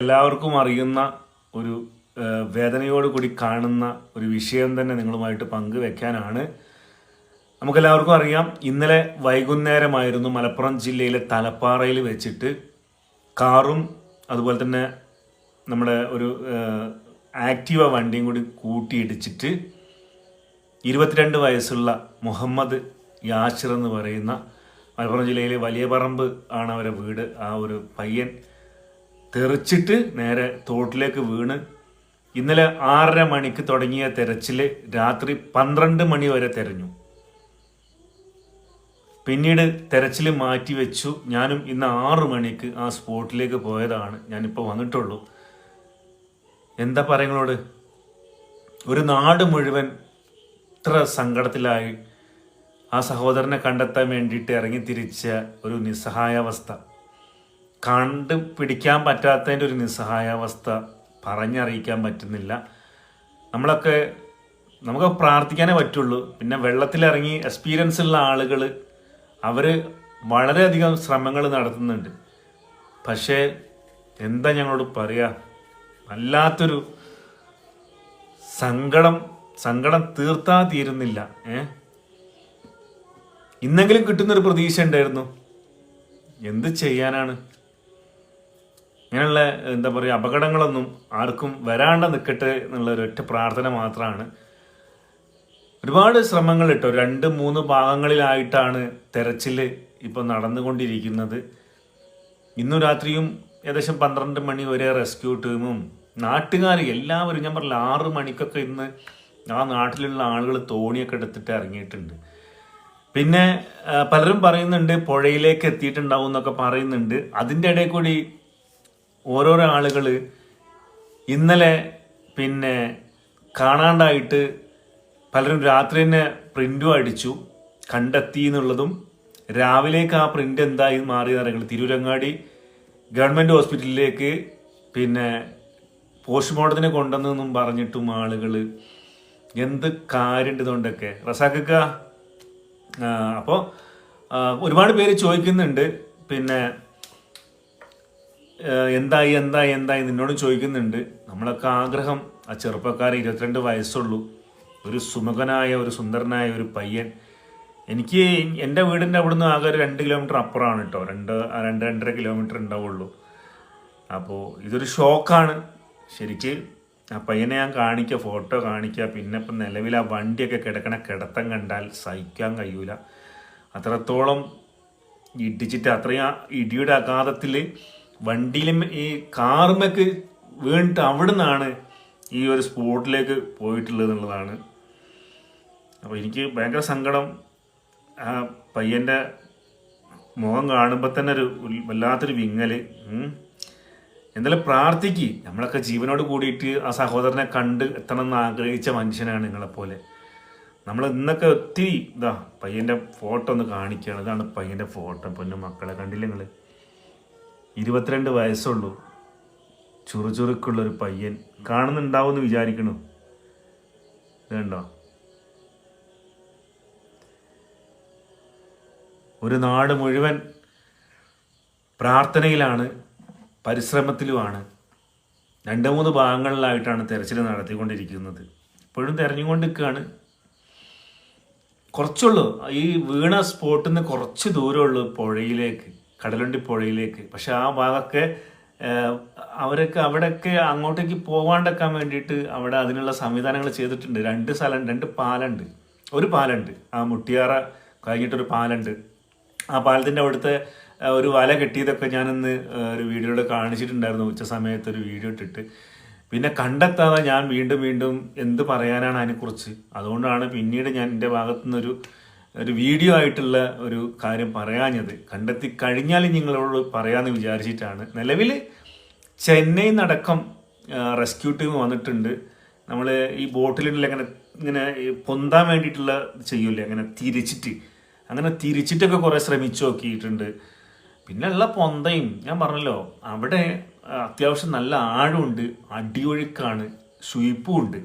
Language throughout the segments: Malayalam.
എല്ലാവർക്കും അറിയുന്ന ഒരു വേദനയോടുകൂടി വേദനയോട് കൂടി കാണുന്ന ഒരു വിഷയം തന്നെ നിങ്ങളുമായിട്ട് പങ്കുവെക്കാനാണ്. നമുക്കെല്ലാവർക്കും അറിയാം ഇന്നലെ വൈകുന്നേരമായിരുന്നു മലപ്പുറം ജില്ലയിലെ തലപ്പാറയിൽ വെച്ചിട്ട് കാറും അതുപോലെ തന്നെ നമ്മുടെ ഒരു ആക്റ്റീവ വണ്ടിയും കൂടി കൂട്ടിയിടിച്ചിട്ട് ഇരുപത്തിരണ്ട് വയസ്സുള്ള മുഹമ്മദ് യാഷിർ എന്ന് പറയുന്ന മലപ്പുറം ജില്ലയിലെ വലിയ പറമ്പ് ആണ് അവരുടെ വീട്. ആ ഒരു പയ്യൻ തെറിച്ചിട്ട് നേരെ തോട്ടിലേക്ക് വീണ് ഇന്നലെ ആറര മണിക്ക് തുടങ്ങിയ തെരച്ചിൽ രാത്രി പന്ത്രണ്ട് മണി വരെ തെരഞ്ഞു. പിന്നീട് തെരച്ചിൽ മാറ്റി വെച്ചു. ഞാനും ഇന്ന് ആറു മണിക്ക് ആ സ്പോട്ടിലേക്ക് പോയതാണ്. ഞാനിപ്പോൾ വന്നിട്ടുള്ളൂ. എന്താ പറയുങ്ങളോട് ഒരു നാട് മുഴുവൻ ഇത്ര സങ്കടത്തിലായി ആ സഹോദരനെ കണ്ടെത്താൻ വേണ്ടിയിട്ട് ഇറങ്ങിത്തിരിച്ച ഒരു നിസ്സഹായാവസ്ഥ. കണ്ട് പിടിക്കാൻ പറ്റാത്തതിന്റെ ഒരു നിസ്സഹായാവസ്ഥ പറഞ്ഞറിയിക്കാൻ പറ്റുന്നില്ല. നമ്മളൊക്കെ നമുക്ക് പ്രാർത്ഥിക്കാനേ പറ്റുള്ളൂ. പിന്നെ വെള്ളത്തിലിറങ്ങി എക്സ്പീരിയൻസ് ഉള്ള ആളുകൾ അവർ വളരെയധികം ശ്രമങ്ങൾ നടത്തുന്നുണ്ട്. പക്ഷേ എന്താ ഞങ്ങളോട് പറയുക വല്ലാത്തൊരു സങ്കടം സങ്കടം തീർത്താ തീരുന്നില്ല. ഏ? ഇന്നെങ്കിലും കിട്ടുന്നൊരു പ്രതീക്ഷ ഉണ്ടായിരുന്നു. എന്ത് ചെയ്യാനാണ്? ഇങ്ങനെയുള്ള എന്താ പറയുക അപകടങ്ങളൊന്നും ആർക്കും വരാണ്ട് നിൽക്കട്ടെ എന്നുള്ള ഒരൊറ്റ പ്രാർത്ഥന മാത്രമാണ്. ഒരുപാട് ശ്രമങ്ങൾ ഇട്ടോ രണ്ട് മൂന്ന് ഭാഗങ്ങളിലായിട്ടാണ് തെരച്ചിൽ ഇപ്പോൾ നടന്നുകൊണ്ടിരിക്കുന്നത്. ഇന്നു രാത്രിയും ഏകദേശം പന്ത്രണ്ട് മണി വരെ റെസ്ക്യൂ ടീമും നാട്ടുകാർ എല്ലാവരും ഞാൻ പറഞ്ഞില്ല ആറ് മണിക്കൊക്കെ ഇന്ന് ആ നാട്ടിലുള്ള ആളുകൾ തോണിയൊക്കെ എടുത്തിട്ട് ഇറങ്ങിയിട്ടുണ്ട്. പിന്നെ പലരും പറയുന്നുണ്ട് പുഴയിലേക്ക് എത്തിയിട്ടുണ്ടാവും എന്നൊക്കെ പറയുന്നുണ്ട്. അതിന്റെ ഇടയിൽ കൂടി ഓരോരോ ആളുകൾ ഇന്നലെ പിന്നെ കാണാണ്ടായിട്ട് പലരും രാത്രി തന്നെ പ്രിന്റും അടിച്ചു. കണ്ടെത്തി എന്നുള്ളതും രാവിലേക്ക് ആ പ്രിന്റ് എന്തായി മാറിയെന്ന് അറിയുന്നത് തിരൂരങ്ങാടി ഗവൺമെന്റ് ഹോസ്പിറ്റലിലേക്ക് പിന്നെ പോസ്റ്റ്മോർട്ടത്തിന് കൊണ്ടുവന്നെന്നും പറഞ്ഞിട്ടും ആളുകൾ എന്ത് കാര്യമുണ്ട് ഇതുകൊണ്ടൊക്കെ. റസാഖക്ക അപ്പോൾ ഒരുപാട് പേര് ചോദിക്കുന്നുണ്ട്. പിന്നെ എന്തായി എന്തായി എന്തായി നിന്നോട് ചോദിക്കുന്നുണ്ട്. നമ്മളൊക്കെ ആഗ്രഹം ആ ചെറുപ്പക്കാരൻ ഇരുപത്തിരണ്ട് വയസ്സുള്ളൂ. ഒരു സുമുഖനായ ഒരു സുന്ദരനായ ഒരു പയ്യൻ. എനിക്ക് എന്റെ വീടിന്റെ അവിടുന്ന് ആകെ ഒരു രണ്ട് കിലോമീറ്റർ അപ്പുറമാണ് കേട്ടോ രണ്ട് രണ്ട് രണ്ടര കിലോമീറ്റർ ഉണ്ടാവുള്ളൂ. അപ്പോൾ ഇതൊരു ഷോക്കാണ്. ശരിക്ക് ആ പയ്യനെ ഞാൻ കാണിക്കുക ഫോട്ടോ കാണിക്കുക പിന്നെ ഇപ്പം നിലവിൽ ആ വണ്ടിയൊക്കെ കിടക്കണ കിടത്തം കണ്ടാൽ സഹിക്കാൻ കഴിയൂല. അത്രത്തോളം ഇടിച്ചിട്ട് അത്രയും ഇടിയുടെ അഗാധത്തിൽ വണ്ടിയിലും ഈ കാറുമൊക്കെ വീണിട്ട് അവിടെ നിന്നാണ് ഈ ഒരു സ്പോട്ടിലേക്ക് പോയിട്ടുള്ളത് എന്നുള്ളതാണ് അപ്പോൾ എനിക്ക് ഭയങ്കര സങ്കടം. ആ പയ്യന്റെ മുഖം കാണുമ്പോൾ തന്നെ ഒരു വല്ലാത്തൊരു വിങ്ങൽ എന്തായാലും പ്രാർത്ഥിക്ക്. നമ്മളൊക്കെ ജീവനോട് കൂടിയിട്ട് ആ സഹോദരനെ കണ്ട് എത്തണം എന്ന് ആഗ്രഹിച്ച മനുഷ്യനാണ് നിങ്ങളെപ്പോലെ. നമ്മൾ ഇന്നൊക്കെ ഒത്തിരി ഇതാ പയ്യന്റെ ഫോട്ടോ ഒന്ന് കാണിക്കുകയാണ്. ഇതാണ് പയ്യന്റെ ഫോട്ടോ. പൊന്നു മക്കളെ കണ്ടില്ല നിങ്ങൾ ഇരുപത്തിരണ്ട് വയസ്സുള്ളൂ. ചുറുചുറുക്കുള്ളൊരു പയ്യൻ. കാണുന്നുണ്ടാവും എന്ന് വിചാരിക്കണു. ഇതുണ്ടോ? ഒരു നാട് മുഴുവൻ പ്രാർത്ഥനയിലാണ് പരിശ്രമത്തിലുമാണ്. രണ്ട് മൂന്ന് ഭാഗങ്ങളിലായിട്ടാണ് തെരച്ചിൽ നടത്തിക്കൊണ്ടിരിക്കുന്നത്. ഇപ്പോഴും തെരഞ്ഞുകൊണ്ടിരിക്കുകയാണ്. കുറച്ചുള്ളൂ. ഈ വീണ സ്പോട്ടിൽ നിന്ന് കുറച്ച് ദൂരമുള്ളൂ പുഴയിലേക്ക്. കടലുണ്ടി പുഴയിലേക്ക് പക്ഷെ ആ ഭാഗമൊക്കെ അവരൊക്കെ അവിടെയൊക്കെ അങ്ങോട്ടേക്ക് പോവാണ്ടെക്കാൻ വേണ്ടിയിട്ട് അവിടെ അതിനുള്ള സംവിധാനങ്ങൾ ചെയ്തിട്ടുണ്ട്. രണ്ട് സ്ഥലം രണ്ട് പാലുണ്ട് ഒരു പാലുണ്ട് ആ മുട്ടിയാറ കഴിഞ്ഞിട്ടൊരു പാലുണ്ട് ആ പാലത്തിന്റെ അവിടുത്തെ ഒരു വല കെട്ടിയതൊക്കെ ഞാനിന്ന് ഒരു വീഡിയോയിൽ കാണിച്ചിട്ടുണ്ടായിരുന്നു. ഉച്ച സമയത്ത് ഒരു വീഡിയോ ഇട്ടിട്ട്. പിന്നെ കണ്ടെത്താതെ ഞാൻ വീണ്ടും വീണ്ടും എന്ത് പറയാനാണ് അതിനെക്കുറിച്ച്. അതുകൊണ്ടാണ് പിന്നീട് ഞാൻ എന്റെ ഭാഗത്തു നിന്നൊരു ഒരു വീഡിയോ ആയിട്ടുള്ള ഒരു കാര്യം പറയാഞ്ഞത്. കണ്ടെത്തി കഴിഞ്ഞാൽ നിങ്ങളോട് പറയാമെന്ന് വിചാരിച്ചിട്ടാണ്. നിലവിൽ ചെന്നൈ നടക്കം റെസ്ക്യൂ ടീം വന്നിട്ടുണ്ട്. നമ്മൾ ഈ ബോട്ടിലുള്ള അങ്ങനെ ഇങ്ങനെ പൊന്താൻ വേണ്ടിയിട്ടുള്ള ചെയ്യൂലേ അങ്ങനെ തിരിച്ചിട്ട്. അങ്ങനെ തിരിച്ചിട്ടൊക്കെ കുറേ ശ്രമിച്ചു നോക്കിയിട്ടുണ്ട്. പിന്നെ ഉള്ള പൊന്തയും ഞാൻ പറഞ്ഞല്ലോ അവിടെ അത്യാവശ്യം നല്ല ആഴമുണ്ട് അടിയൊഴുക്കാണ് സ്വീപ്പും ഉണ്ട്.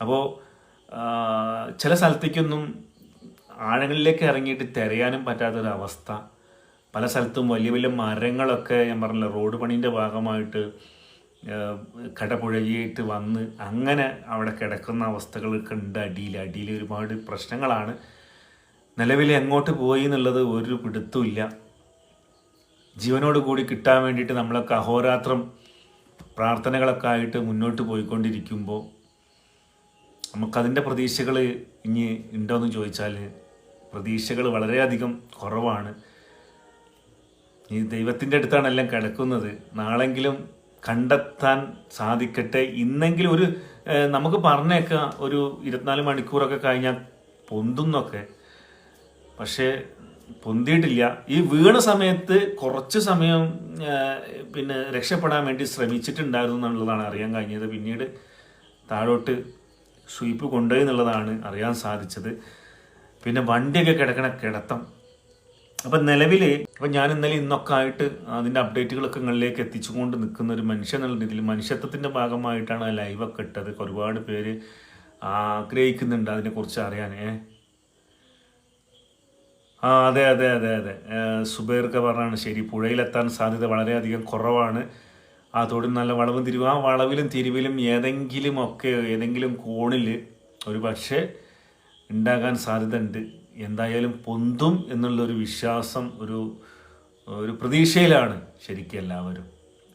അപ്പോൾ ചില സ്ഥലത്തേക്കൊന്നും ആഴങ്ങളിലേക്ക് ഇറങ്ങിയിട്ട് തിരയാനും പറ്റാത്തൊരവസ്ഥ. പല സ്ഥലത്തും വലിയ വലിയ മരങ്ങളൊക്കെ ഞാൻ പറഞ്ഞില്ല റോഡ് പണീന്റെ ഭാഗമായിട്ട് കടപുഴകിയിട്ട് വന്ന് അങ്ങനെ അവിടെ കിടക്കുന്ന അവസ്ഥകളൊക്കെ ഉണ്ട് അടിയിൽ. അടിയിൽ ഒരുപാട് പ്രശ്നങ്ങളാണ്. നിലവിൽ എങ്ങോട്ട് പോയി എന്നുള്ളത് ഒരു പിടുത്തുമില്ല ജീവനോട് കൂടി കിട്ടാൻ വേണ്ടിയിട്ട് നമ്മളൊക്കെ അഹോരാത്രം പ്രാർത്ഥനകളൊക്കെ ആയിട്ട് മുന്നോട്ട് പോയിക്കൊണ്ടിരിക്കുമ്പോൾ നമുക്കതിന്റെ പ്രതീക്ഷകൾ ഇനി ഉണ്ടോയെന്ന് ചോദിച്ചാൽ പ്രതീക്ഷകൾ വളരെയധികം കുറവാണ്. ഈ ദൈവത്തിന്റെ അടുത്താണ് എല്ലാം കിടക്കുന്നത്. നാളെങ്കിലും കണ്ടെത്താൻ സാധിക്കട്ടെ. ഇന്നെങ്കിലും ഒരു നമുക്ക് പറഞ്ഞേക്കാം ഒരു ഇരുപത്തിനാല് മണിക്കൂറൊക്കെ കഴിഞ്ഞാൽ പൊന്തുന്നൊക്കെ. പക്ഷേ പൊന്തിയിട്ടില്ല. ഈ വീണ സമയത്ത് കുറച്ച് സമയം പിന്നെ രക്ഷപ്പെടാൻ വേണ്ടി ശ്രമിച്ചിട്ടുണ്ടായിരുന്നു എന്നുള്ളതാണ് അറിയാൻ കഴിഞ്ഞത്. പിന്നീട് താഴോട്ട് സ്വീപ്പ് കൊണ്ടുപോയി എന്നുള്ളതാണ് അറിയാൻ സാധിച്ചത്. പിന്നെ വണ്ടിയൊക്കെ കിടക്കണ കിടത്തം. അപ്പം നിലവിൽ ഇപ്പം ഞാൻ ഇന്നലെ ഇന്നൊക്കെ ആയിട്ട് അതിന്റെ അപ്ഡേറ്റുകളൊക്കെ നിങ്ങളിലേക്ക് എത്തിച്ചുകൊണ്ട് നിൽക്കുന്ന ഒരു മനുഷ്യൻ എന്നുള്ള രീതിയിൽ മനുഷ്യത്വത്തിന്റെ ഭാഗമായിട്ടാണ് ആ ലൈവൊക്കെ ഇട്ടത്. ഒരുപാട് പേര് ആഗ്രഹിക്കുന്നുണ്ട് അതിനെക്കുറിച്ച് അറിയാനേ. ആ അതെ അതെ അതെ അതെ. സുബേർക്ക് പറഞ്ഞാണ് ശരി. പുഴയിലെത്താൻ സാധ്യത വളരെയധികം കുറവാണ്. ആ നല്ല വളവും തിരിവും. ആ വളവിലും തിരിവിലും ഏതെങ്കിലും ഒക്കെ ഏതെങ്കിലും കോണിൽ ഒരു പക്ഷേ ഉണ്ടാകാൻ സാധ്യത ഉണ്ട് എന്തായാലും പൊന്തും എന്നുള്ളൊരു വിശ്വാസം ഒരു ഒരു പ്രതീക്ഷയിലാണ് ശരിക്കും എല്ലാവരും.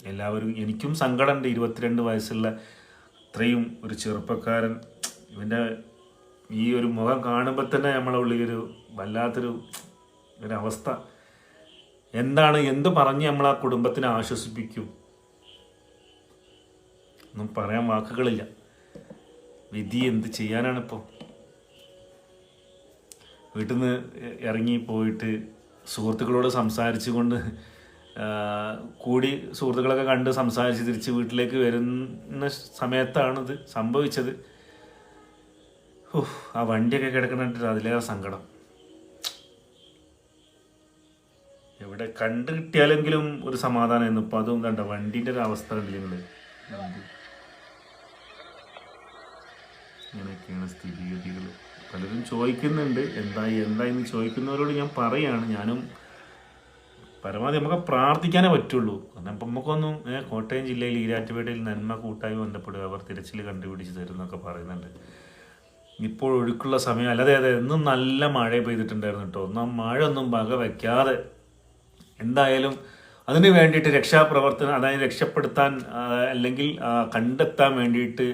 എല്ലാവരും എനിക്കും സങ്കടമുണ്ട്. ഇരുപത്തിരണ്ട് വയസ്സുള്ള അത്രയും ഒരു ചെറുപ്പക്കാരൻ. ഇവന്റെ ഈ ഒരു മുഖം കാണുമ്പോൾ തന്നെ നമ്മളെ ഉള്ളിലൊരു വല്ലാത്തൊരു ഒരവസ്ഥ. എന്താണ് എന്ത് പറഞ്ഞ് നമ്മൾ ആ കുടുംബത്തിനെ ആശ്വസിപ്പിക്കും? ഒന്നും പറയാൻ വാക്കുകളില്ല. വിധി എന്ത് ചെയ്യാനാണിപ്പോൾ വീട്ടിൽ നിന്ന് ഇറങ്ങി പോയിട്ട് സുഹൃത്തുക്കളോട് സംസാരിച്ചുകൊണ്ട് കൊണ്ട് കൂടി സുഹൃത്തുക്കളൊക്കെ കണ്ട് സംസാരിച്ച് തിരിച്ച് വീട്ടിലേക്ക് വരുന്ന സമയത്താണിത് സംഭവിച്ചത്. ആ വണ്ടിയൊക്കെ കിടക്കണിട്ട് അതിലേറെ സങ്കടം. എവിടെ കണ്ടു കിട്ടിയാലെങ്കിലും ഒരു സമാധാനമായിരുന്നു ഇപ്പം അതും കണ്ട? വണ്ടീന്റെ ഒരു അവസ്ഥ കണ്ടില്ലേ നിങ്ങൾ. ഇങ്ങനെയൊക്കെയാണ് സ്ഥിതിഗതികൾ പലരും ചോദിക്കുന്നുണ്ട്. എന്തായി എന്തായി എന്ന് ചോദിക്കുന്നവരോട് ഞാൻ പറയാണ്. ഞാനും പരമാവധി നമുക്ക് പ്രാർത്ഥിക്കാനേ പറ്റുള്ളൂ. കാരണം ഇപ്പം നമുക്കൊന്നും കോട്ടയം ജില്ലയിൽ ഈരാറ്റുപേട്ടയിൽ നന്മ കൂട്ടായി ബന്ധപ്പെടുക അവർ തിരച്ചിൽ കണ്ടുപിടിച്ച് തരുന്നൊക്കെ പറയുന്നുണ്ട്. ഇപ്പോൾ ഒഴുക്കുള്ള സമയം അല്ലാതെ അതെ ഇന്നും നല്ല മഴ പെയ്തിട്ടുണ്ടായിരുന്നു കേട്ടോ. ഒന്നും മഴ ഒന്നും വക വയ്ക്കാതെ എന്തായാലും അതിന് വേണ്ടിയിട്ട് രക്ഷാപ്രവർത്തനം അതായത് രക്ഷപ്പെടുത്താൻ അല്ലെങ്കിൽ കണ്ടെത്താൻ വേണ്ടിയിട്ട്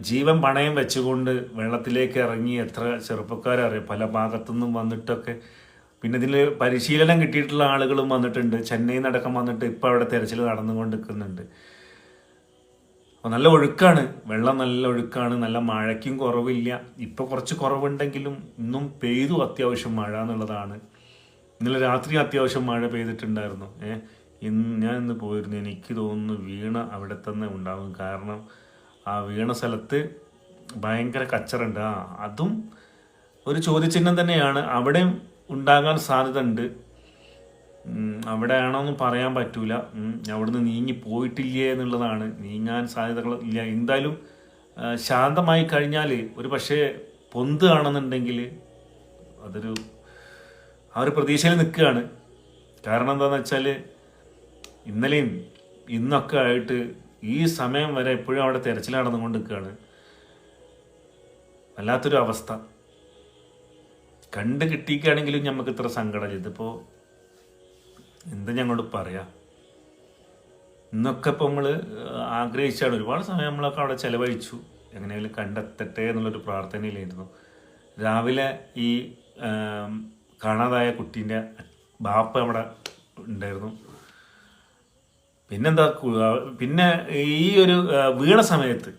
ജീവൻ പണയം വെച്ചുകൊണ്ട് വെള്ളത്തിലേക്ക് ഇറങ്ങി എത്ര ചെറുപ്പക്കാരറിയാം. പല ഭാഗത്തുനിന്നും വന്നിട്ടൊക്കെ. പിന്നെ ഇതിൽ പരിശീലനം കിട്ടിയിട്ടുള്ള ആളുകളും വന്നിട്ടുണ്ട്. ചെന്നൈ നിന്നടക്കം വന്നിട്ട് ഇപ്പോൾ അവിടെ തെരച്ചിൽ നടന്നുകൊണ്ട് നിൽക്കുന്നുണ്ട് അപ്പോൾ നല്ല ഒഴുക്കാണ്. വെള്ളം നല്ല ഒഴുക്കാണ്. നല്ല മഴയ്ക്കും കുറവില്ല. ഇപ്പോൾ കുറച്ച് കുറവുണ്ടെങ്കിലും ഇന്നും പെയ്തു അത്യാവശ്യം മഴ എന്നുള്ളതാണ്. ഇന്നലെ രാത്രി അത്യാവശ്യം മഴ പെയ്തിട്ടുണ്ടായിരുന്നു. ഏഹ് ഇന്ന് ഞാൻ ഇന്ന് പോയിരുന്നു. എനിക്ക് തോന്നുന്നു വീണ അവിടെ തന്നെ ഉണ്ടാകും കാരണം ആ വീണ സ്ഥലത്ത് ഭയങ്കര കച്ചറുണ്ട്. ആ അതും ഒരു ചോദ്യചിഹ്നം തന്നെയാണ്. അവിടെ ഉണ്ടാകാൻ സാധ്യത ഉണ്ട് അവിടെയാണോന്നും പറയാൻ പറ്റൂല. അവിടുന്ന് നീങ്ങി പോയിട്ടില്ലേ എന്നുള്ളതാണ്. നീങ്ങാൻ സാധ്യതകൾ ഇല്ല. എന്തായാലും ശാന്തമായി കഴിഞ്ഞാൽ ഒരു പക്ഷേ പൊന്ത് ആണെന്നുണ്ടെങ്കിൽ അതൊരു ആ ഒരു പ്രതീക്ഷയിൽ നിൽക്കുകയാണ്. കാരണം എന്താണെന്ന് വെച്ചാൽ ഇന്നലെയും ഇന്നൊക്കെ ആയിട്ട് ഈ സമയം വരെ എപ്പോഴും അവിടെ തെരച്ചിൽ നടന്നുകൊണ്ട് നിൽക്കുകയാണ്. വല്ലാത്തൊരു അവസ്ഥ. കണ്ട് കിട്ടിക്കുകയാണെങ്കിലും നമുക്ക് ഇത്ര സങ്കടമില്ല. ഇതിപ്പോൾ എന്താ ഞങ്ങളോട് പറയാ? ഇന്നൊക്കെ ഇപ്പോൾ നമ്മൾ ആഗ്രഹിച്ചാണ്. ഒരുപാട് സമയം നമ്മളൊക്കെ അവിടെ ചെലവഴിച്ചു. എങ്ങനെയെങ്കിലും കണ്ടെത്തട്ടെ എന്നുള്ളൊരു പ്രാർത്ഥനയിലായിരുന്നു. രാവിലെ ഈ കാണാതായ കുട്ടീന്റെ ബാപ്പ അവിടെ ഉണ്ടായിരുന്നു. പിന്നെന്താ പിന്നെ ഈ ഒരു വീണ സമയത്ത്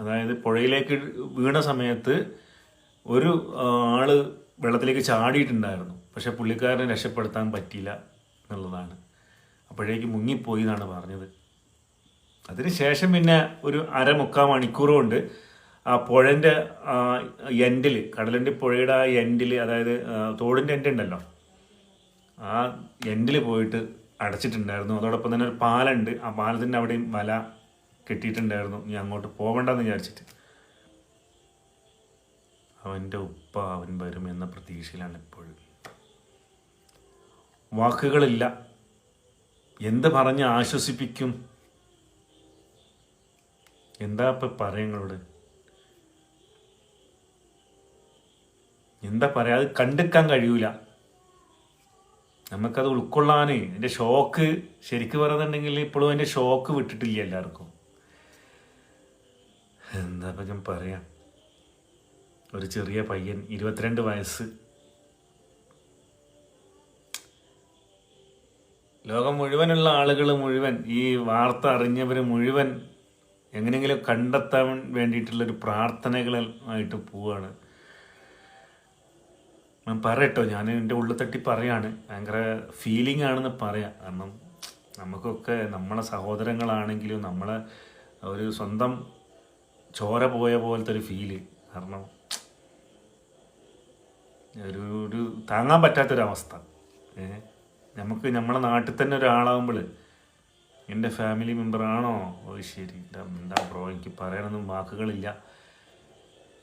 അതായത് പുഴയിലേക്ക് വീണ സമയത്ത് ഒരു ആൾ വെള്ളത്തിലേക്ക് ചാടിയിട്ടുണ്ടായിരുന്നു. പക്ഷെ പുള്ളിക്കാരനെ രക്ഷപ്പെടുത്താൻ പറ്റിയില്ല എന്നുള്ളതാണ്. അപ്പോഴേക്ക് മുങ്ങിപ്പോയി എന്നാണ് പറഞ്ഞത്. അതിനുശേഷം പിന്നെ ഒരു അരമുക്കാൽ മണിക്കൂർ കൊണ്ട് ആ പുഴന്റെ എൻഡിൽ കടലിന്റെ പുഴയുടെ ആ എൻഡിൽ അതായത് തോടിന്റെ എൻഡ് ഉണ്ടല്ലോ. ആ എൻഡിൽ പോയിട്ട് അടച്ചിട്ടുണ്ടായിരുന്നു. അതോടൊപ്പം തന്നെ ഒരു പാലുണ്ട്. ആ പാലത്തിന്റെ അവിടെയും വല കെട്ടിയിട്ടുണ്ടായിരുന്നു. ഞാൻ അങ്ങോട്ട് പോകണ്ടെന്ന് വിചാരിച്ചിട്ട്. അവന്റെ ഉപ്പ അവൻ വരും എന്ന പ്രതീക്ഷയിലാണ് ഇപ്പോഴും. വാക്കുകളില്ല. എന്ത് പറഞ്ഞ് ആശ്വസിപ്പിക്കും? എന്താ ഇപ്പം പറയങ്ങളോട്? എന്താ പറയാ? അത് കണ്ടെക്കാൻ കഴിയൂല. നമുക്കത് ഉൾക്കൊള്ളാൻ എന്റെ ഷോക്ക് ശരിക്കും പറയുന്നുണ്ടെങ്കിൽ ഇപ്പോഴും എന്റെ ഷോക്ക് വിട്ടിട്ടില്ല എല്ലാവർക്കും. എന്താ ഇപ്പം ഞാൻ പറയാം? ഒരു ചെറിയ പയ്യൻ ഇരുപത്തിരണ്ട് വയസ്സ്. ലോകം മുഴുവനുള്ള ആളുകൾ മുഴുവൻ ഈ വാർത്ത അറിഞ്ഞവർ മുഴുവൻ എങ്ങനെയെങ്കിലും കണ്ടെത്താൻ വേണ്ടിയിട്ടുള്ളൊരു പ്രാർത്ഥനകളായിട്ട് പോവാണ്. ഞാൻ പറയട്ടോ. ഞാൻ എന്റെ ഉള്ളിൽ തട്ടി പറയാണ്. ഭയങ്കര ഫീലിംഗ് ആണെന്ന് പറയാം. കാരണം നമുക്കൊക്കെ നമ്മളെ സഹോദരങ്ങളാണെങ്കിലും നമ്മളെ ഒരു സ്വന്തം ചോര പോയ പോലത്തെ ഒരു ഫീൽ കാരണം ഒരു ഒരു താങ്ങാൻ പറ്റാത്തൊരവസ്ഥ. നമുക്ക് നമ്മളെ നാട്ടിൽ തന്നെ ഒരാളാകുമ്പോൾ എന്റെ ഫാമിലി മെമ്പറാണോ ഓ ശരി. എന്താ ബ്രോ എനിക്ക് പറയാനൊന്നും വാക്കുകളില്ല.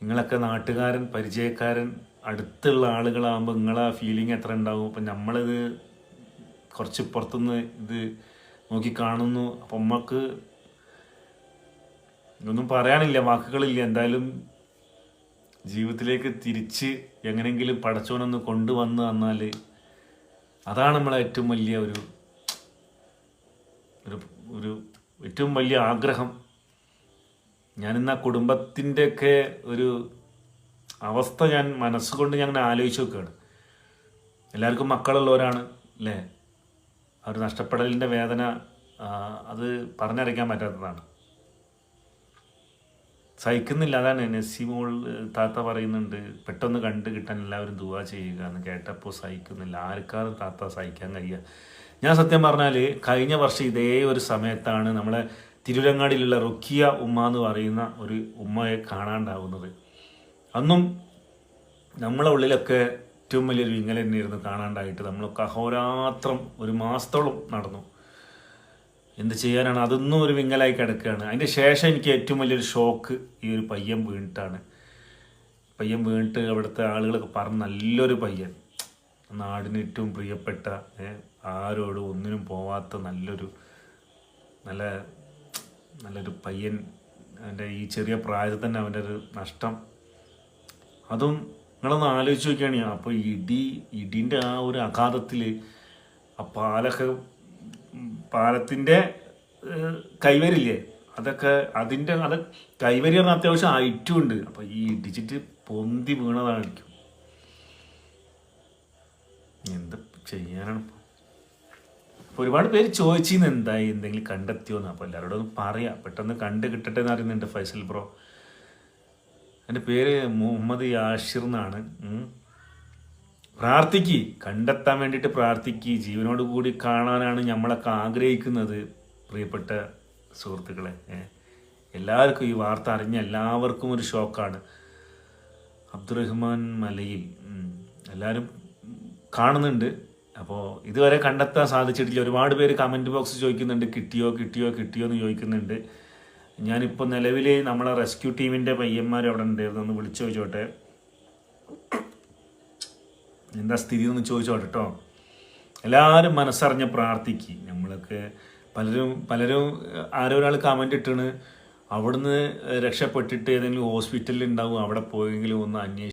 നിങ്ങളൊക്കെ നാട്ടുകാരൻ പരിചയക്കാരൻ അടുത്തുള്ള ആളുകളാകുമ്പോൾ നിങ്ങളെ ഫീലിംഗ് എത്ര ഉണ്ടാവും അപ്പം നമ്മളിത് കുറച്ച് പുറത്തുനിന്ന് ഇത് നോക്കി കാണുന്നു. അപ്പം നമുക്ക് ഒന്നും പറയാനില്ല വാക്കുകളില്ല. എന്തായാലും ജീവിതത്തിലേക്ക് തിരിച്ച് എങ്ങനെയെങ്കിലും പടച്ചോനൊന്ന് കൊണ്ടുവന്ന് തന്നാൽ അതാണ് നമ്മളെ ഏറ്റവും വലിയ ഒരു ഒരു ഒരു ഏറ്റവും വലിയ ആഗ്രഹം. ഞാനിന്ന് ആ കുടുംബത്തിന്റെയൊക്കെ ഒരു അവസ്ഥ ഞാൻ മനസ്സുകൊണ്ട് ഞാൻ അങ്ങനെ ആലോചിച്ച് നോക്കുകയാണ്. എല്ലാവർക്കും മക്കളുള്ളവരാണ് അല്ലേ? ഒരു നഷ്ടപ്പെടലിന്റെ വേദന അത് പറഞ്ഞറിയിക്കാൻ പറ്റാത്തതാണ്. സഹിക്കുന്നില്ല അതാണ് നസീമോൾ താത്ത പറയുന്നുണ്ട് പെട്ടെന്ന് കണ്ട് കിട്ടാൻ എല്ലാവരും ദുവാ ചെയ്യുക എന്ന് കേട്ടപ്പോൾ സഹിക്കുന്നില്ല. ആർക്കാണ് താത്ത സഹിക്കാൻ കഴിയുക? ഞാൻ സത്യം പറഞ്ഞാൽ കഴിഞ്ഞ വർഷം ഇതേ ഒരു സമയത്താണ് നമ്മളെ തിരുരങ്ങാടിയിലുള്ള റുക്കിയ ഉമ്മ എന്ന് പറയുന്ന ഒരു ഉമ്മയെ കാണാണ്ടാവുന്നത്. അന്നും നമ്മളെ ഉള്ളിലൊക്കെ ഏറ്റവും വലിയൊരു വിങ്ങൽ തന്നെയായിരുന്നു കാണാണ്ടായിട്ട്. നമ്മളൊക്കെ അഹോരാത്രം ഒരു മാസത്തോളം നടന്നു. എന്ത് ചെയ്യാനാണ്? അതൊന്നും ഒരു വിങ്ങലായി കിടക്കുകയാണ്. അതിന്റെ ശേഷം എനിക്ക് ഏറ്റവും വലിയൊരു ഷോക്ക് ഈ ഒരു പയ്യൻ വീണിട്ടാണ്. പയ്യൻ വീണിട്ട് അവിടുത്തെ ആളുകളൊക്കെ പറഞ്ഞ നല്ലൊരു പയ്യൻ. നാടിന് ഏറ്റവും പ്രിയപ്പെട്ട ആരോടും ഒന്നിനും പോവാത്ത നല്ലൊരു നല്ല നല്ലൊരു പയ്യൻ. അവന്റെ ഈ ചെറിയ പ്രായത്തിൽ തന്നെ അവന്റെ ഒരു നഷ്ടം അതും നിങ്ങളൊന്ന് ആലോചിച്ച് നോക്കുകയാണ് അപ്പോൾ ഇടി ഇടിന്റെ ആ ഒരു അഘാതത്തിൽ ആ പാലൊക്കെ പാലത്തിന്റെ കൈവരില്ലേ? അതൊക്കെ അതിന്റെ അത് കൈവരി പറഞ്ഞാൽ അത്യാവശ്യം ഹൈറ്റും ഉണ്ട് അപ്പോൾ ഈ ഇടിച്ചിട്ട് പൊന്തി വീണതായിരിക്കും. എന്താ ചെയ്യാനാണ് ഇപ്പോൾ ഒരുപാട് പേര് ചോദിച്ചിന്ന് എന്തായി? എന്തെങ്കിലും കണ്ടെത്തിയോന്ന്. അപ്പോൾ എല്ലാവരോടും പറയാം. പെട്ടെന്ന് കണ്ട് കിട്ടട്ടെ എന്ന് അറിയുന്നുണ്ട് ഫൈസൽ ബ്രോ. എന്റെ പേര് മുഹമ്മദ് യാഷിർ എന്നാണ്. പ്രാർത്ഥിക്ക് കണ്ടെത്താൻ വേണ്ടിയിട്ട് പ്രാർത്ഥിക്ക് ജീവനോട് കൂടി കാണാനാണ് നമ്മളൊക്കെ ആഗ്രഹിക്കുന്നത് പ്രിയപ്പെട്ട സുഹൃത്തുക്കളെ. എല്ലാവർക്കും ഈ വാർത്ത അറിഞ്ഞ എല്ലാവർക്കും ഒരു ഷോക്കാണ്. അബ്ദുറഹ്മാൻ മലയിൽ എല്ലാവരും കാണുന്നുണ്ട്. അപ്പോൾ ഇതുവരെ കണ്ടെത്താൻ സാധിച്ചിട്ടില്ല. ഒരുപാട് പേര് കമന്റ് ബോക്സ് ചോദിക്കുന്നുണ്ട് കിട്ടിയോ കിട്ടിയോ കിട്ടിയോ എന്ന് ചോദിക്കുന്നുണ്ട്. ഞാനിപ്പോൾ നിലവിൽ നമ്മളെ റെസ്ക്യൂ ടീമിന്റെ പയ്യന്മാർ അവിടെ ഉണ്ടായിരുന്നു. ഒന്ന് വിളിച്ചു ചോദിച്ചോട്ടെ? എന്താ സ്ഥിതി എന്ന് ചോദിച്ചോട്ടെ കേട്ടോ എല്ലാവരും മനസ്സറിഞ്ഞ് പ്രാർത്ഥിക്കുക നമ്മളൊക്കെ പലരും പലരും ആരോ ഒരാൾ കമന്റ് ഇട്ടാണ്. അവിടുന്ന് രക്ഷപ്പെട്ടിട്ട് ഏതെങ്കിലും ഹോസ്പിറ്റലിൽ ഉണ്ടാവും. അവിടെ പോയെങ്കിലും ഒന്ന് അന്വേഷിച്ച്